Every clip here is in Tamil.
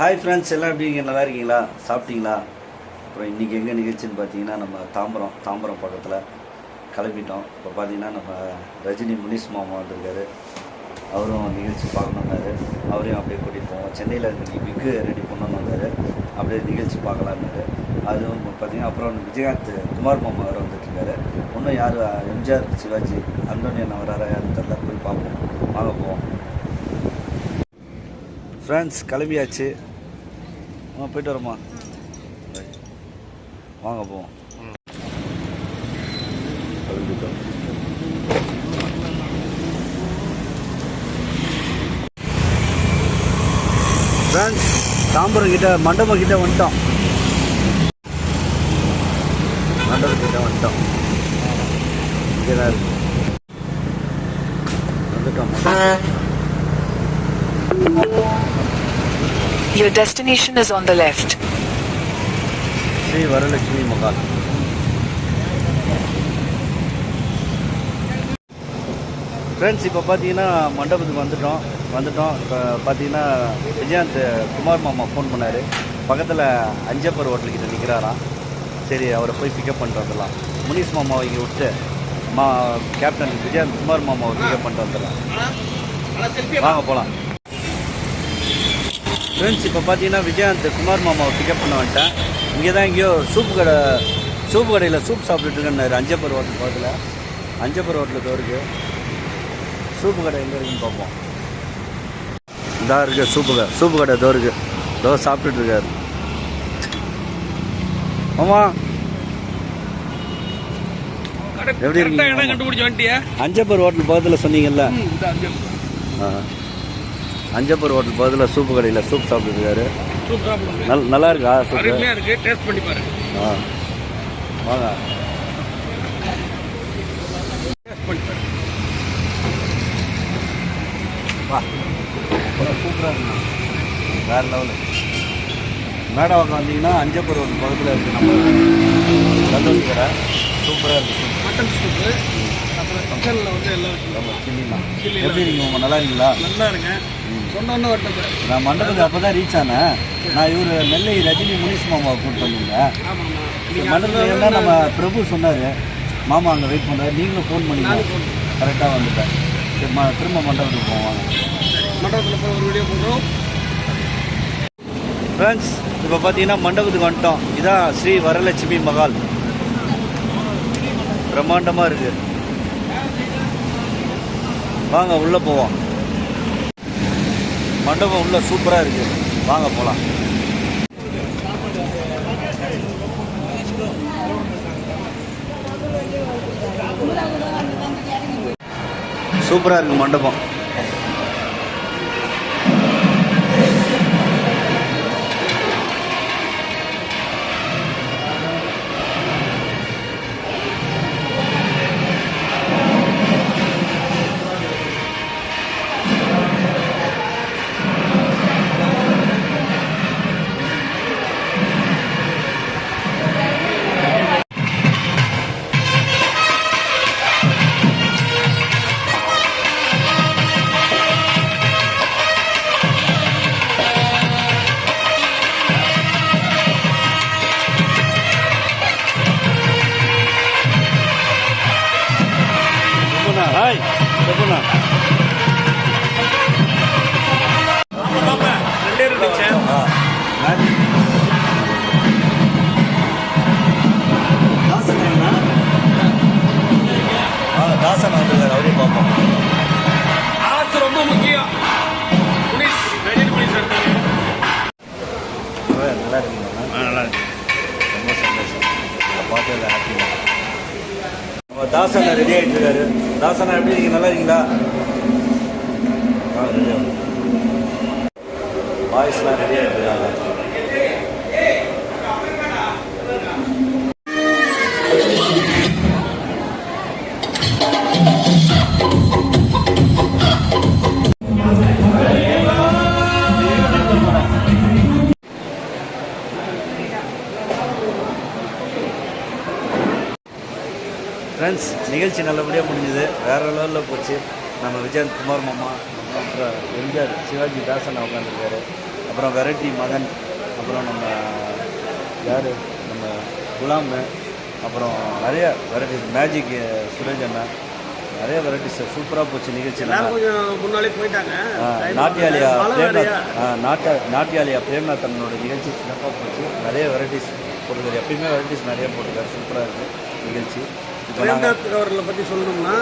ஹாய் ஃப்ரெண்ட்ஸ் எல்லாம் எப்படி நல்லா இருக்கீங்களா? சாப்பிட்டீங்களா? அப்புறம் இன்றைக்கி எங்கே நிகழ்ச்சின்னு பார்த்தீங்கன்னா நம்ம தாம்பரம் தாம்பரம் பக்கத்தில் கிளம்பிட்டோம். இப்போ பார்த்தீங்கன்னா நம்ம ரஜினி முனிஸ் மாமா வந்திருக்காரு. அவரும் நிகழ்ச்சி பார்க்கணுன்னாரு அவரையும் அப்படியே கூட்டிகிட்டு போவோம். சென்னையில் இன்றைக்கி பிக்கு ரெடி பண்ணணும் வந்தார். அப்படியே நிகழ்ச்சி பார்க்கலான்னாரு அதுவும் பார்த்தீங்கன்னா அப்புறம் விஜயகாந்த் குமார் மாமா அவர் வந்துட்டுருக்காரு இன்னும் யார் எம்ஜிஆர் சிவாஜி அந்தோனியன் என்ன யாரும் தெரில போய் பார்ப்போம். வாங்க போவோம். ஃப்ரெண்ட்ஸ் கிளம்பியாச்சு. ஆ போயிட்டு வரமா வாங்க போவோம். ஃப்ரெண்ட்ஸ் தாம்பரம் கிட்ட மண்டபம் கிட்ட வந்துட்டோம். மண்டபம் கிட்ட வந்துட்டோம். இங்கே தான் இருக்கு. வந்துட்டோம். Your destination is on the left. Sri Varalakshmi Mahal. Friends இப்போ பார்த்தீங்கன்னா மண்டபத்துக்கு வந்துட்டோம். வந்துட்டோம். இப்போ பார்த்தீங்கன்னா விஜயாந்த் குமார் மாமா ஃபோன் பண்ணார். பக்கத்தில் அஞ்சப்பர் ஹோட்டலுக்கிட்ட நிற்கிறாராம் சரி அவரை போய் பிக்கப் பண்ணிட்டு வந்துடலாம். முனிஷ் மாமாவை இங்கே விட்டு மா கேப்டன் விஜயாந்த் குமார் மாமாவை பிக்கப் பண்ணிட்டு வந்துடலாம். வாங்க போகலாம் ஃப்ரெண்ட்ஸ் இப்போ பார்த்தீங்கன்னா விஜயகாந்த் குமார் மாமாவை பிக்கப் பண்ண வந்துட்டேன். இங்கே தான் எங்கேயோ சூப்பு கடை சூப்பு கடையில் சூப் சாப்பிட்டுட்டு இருக்கேன்னாரு அஞ்சப்பர் ஹோட்டல் பக்கத்தில். அஞ்சப்பர் ஹோட்டலுக்கு இருக்கு சூப்பு கடை எங்கே இருக்குன்னு பார்ப்போம். இதா இருக்கு சூப்பு கடை சூப்பு கடை இதோ இருக்கு. இதோ சாப்பிட்டுட்டு இருக்காரு. ஆமா எப்படி வந்துட்டியா. அஞ்சப்பர் ஹோட்டல் பக்கத்தில் சொன்னீங்கல்ல. ஆ. அஞ்சப்பர் ஹோட்டல் பக்கத்தில் சூப்பு கடையில் சூப் சாப்பிட்டுட்டு இருக்காரு சூப் சாப்பிடுங்க நல் நல்லா இருக்கா சூப்பு டேஸ்ட் பண்ணி பாருங்க. ஆ. வாங்க. வா. சூப்பராக இருக்குண்ணா வேறு லெவலு. மேடம் வந்தீங்கன்னா அஞ்சப்பர் ஒரு பக்கத்தில் இருக்குது நம்ம. தந்தூரி கடை. சூப்பராக இருக்குது மட்டன் சூப்பு சிக்கனில் வந்து எல்லாம் வச்சு நம்ம சில்லிண்ணா சில்லி எப்படி இருக்கீங்க? உங்க நல்லா இருக்கீங்களா? நல்லா இருங்க சொன்னோன்னு வட்டது நான் மண்டபத்துக்கு அப்போ தான் ரீச் ஆனேன். நான் இவர் நெல்லை ரஜினி முனிஸ் மாமாவை கூப்பிட்டு இந்த மண்டபத்தில் என்ன நம்ம பிரபு சொன்னார். மாமா அங்கே வெயிட் பண்ணுறாரு நீங்களும் ஃபோன் பண்ணீங்க கரெக்டாக வந்துட்டேன். திரும்ப மண்டபத்துக்கு போவாங்க மண்டபத்தில் போய் ஒரு வீடியோ போடுறோம். ஃப்ரெண்ட்ஸ் இப்போ பார்த்தீங்கன்னா மண்டபத்துக்கு வந்துட்டோம். இதான் ஸ்ரீ வரலட்சுமி மகால். பிரம்மாண்டமாக இருக்கு. வாங்க உள்ளே போவோம். மண்டபம் உள்ள சூப்பராக இருக்கு. வாங்க போகலாம் சூப்பராக இருக்கு மண்டபம். தாசனா? ஆ, தாசன் வந்துருக்காரு அவரே பார்ப்போம் ஆசை ரொம்ப முக்கியம் புனிஸ் ஆ, நல்லா இருக்கீங்களா நல்லா இருக்கு ரொம்ப சந்தோஷம் உங்களை பார்த்ததுல ஹாப்பி தாசண்ணா தாசனா ரெடி ஆகிட்டு இருக்காரு தாசனா எப்படி இருக்கீங்க? நல்லா இருக்கீங்களா? ரெடி ஆகும் பாய்ஸ்லாம் ரெடி ஆகிட்டு இருக்காங்க நிகழ்ச்சி நல்லபடியாக முடிஞ்சுது. வேறு லெவலில் போச்சு. நம்ம விஜயந்த் குமார் மாமா அப்புறம் எம்ஜிஆர் சிவாஜி தாசன் உட்காந்துருக்காரு அப்புறம் வெரைட்டி மகன் அப்புறம் நம்ம யார்? நம்ம குலாம் அப்புறம் நிறைய வெரைட்டிஸ் மேஜிக் சுரேஜ் அண்ணா. நிறைய வெரைட்டிஸ் சூப்பராக போச்சு நிகழ்ச்சி முன்னாலே போயிட்டாங்க. நாட்டியாலியா பிரேம்நாத் நாட்ட நாட்டியாலியா பிரேம்நாத் அண்ணனோட நிகழ்ச்சி சிறப்பாக போச்சு. நிறைய வெரைட்டிஸ் போட்டுருக்காரு. எப்பயுமே வெரைட்டிஸ் நிறைய போட்டிருக்காரு. சூப்பராக இருக்குது நிகழ்ச்சி. பிரேம்நாத் அவர்களை பற்றி சொல்லணும்னா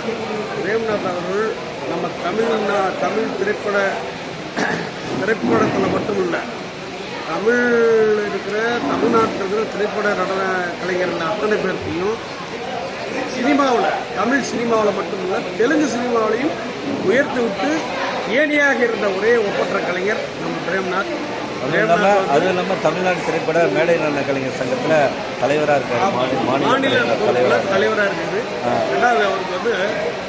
பிரேம்நாத் அவர்கள் நம்ம தமிழ்னா தமிழ் திரைப்பட திரைப்படத்தில் மட்டும் இல்லை தமிழ் இருக்கிற தமிழ்நாட்டில் இருக்கிற திரைப்பட நடன கலைஞர்கள் அத்தனை பேர்த்தையும் சினிமாவில் தமிழ் சினிமாவில் மட்டுமில்லை தெலுங்கு சினிமாவிலையும் உயர்த்தி விட்டு ஏணியாக இருந்த ஒரே ஒப்பற்ற கலைஞர் நம்ம பிரேம்நாத். அதுவும் இல்லாமல் அதுவும் இல்லாமல் தமிழ்நாடு திரைப்பட மேடை நடன கலைஞர் சங்கத்தில் தலைவராக இருக்காரு மாநில மாநில மாநில தலைவர் தலைவராக தலைவராக இருக்குது. ரெண்டாவது அவருக்கு வந்து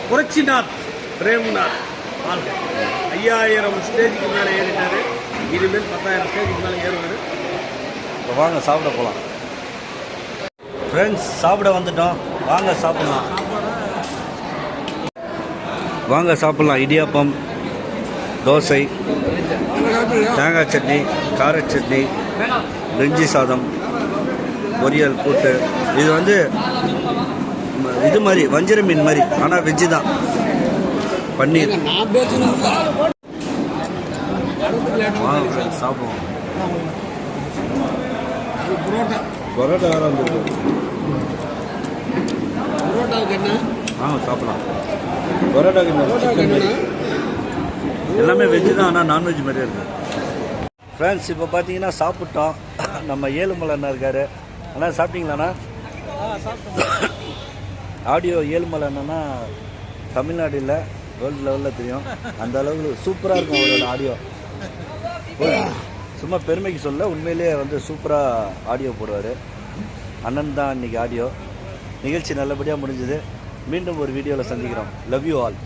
புரட்சிநாத் பிரேம்நாத் ஐயாயிரம் ஸ்டேஜுக்கு மேலே ஏறிட்டாரு. இனிமேல் பத்தாயிரம் ஸ்டேஜுக்கு மேலே ஏறுவார். இப்போ வாங்க சாப்பிட போகலாம் ஃப்ரெண்ட்ஸ் சாப்பிட வந்துட்டோம். வாங்க சாப்பிடலாம். வாங்க சாப்பிடலாம். இடியாப்பம் தோசை தேங்காய் சட்னி கார சட்னி சாதம் பொரியல் கூட்டு. இது வந்து இது மாதிரி வஞ்சிர மீன் மாதிரி. ஆனால் வெஜ்ஜு தான். பன்னீர். சாப்பிடுவோம். பரோட்டா வேறு வந்துருக்கு. புரோட்டாவுக்கு என்ன வாங்க சாப்பிடலாம். பரோட்டாக்கு எல்லாமே வெஜ்ஜு தான் ஆனால் நான்வெஜ் மாதிரியே இருக்குது ஃப்ரெண்ட்ஸ் இப்போ பார்த்தீங்கன்னா சாப்பிட்டோம். நம்ம ஏழுமலை அண்ணா இருக்காரு. அண்ணா சாப்பிட்டீங்களாண்ணா ஆடியோ ஏழுமலை அண்ணன்னா தமிழ்நாடு இல்லை வேர்ல்டு லெவலில் தெரியும். அந்த அளவுக்கு சூப்பராக இருக்கும் அவரோட ஆடியோ சும்மா பெருமைக்கு சொல்ல உண்மையிலேயே வந்து சூப்பராக ஆடியோ போடுவார். அண்ணன் தான் இன்றைக்கி ஆடியோ நிகழ்ச்சி நல்லபடியாக முடிஞ்சுது. மீண்டும் ஒரு வீடியோவில் சந்திக்கிறோம். Love you all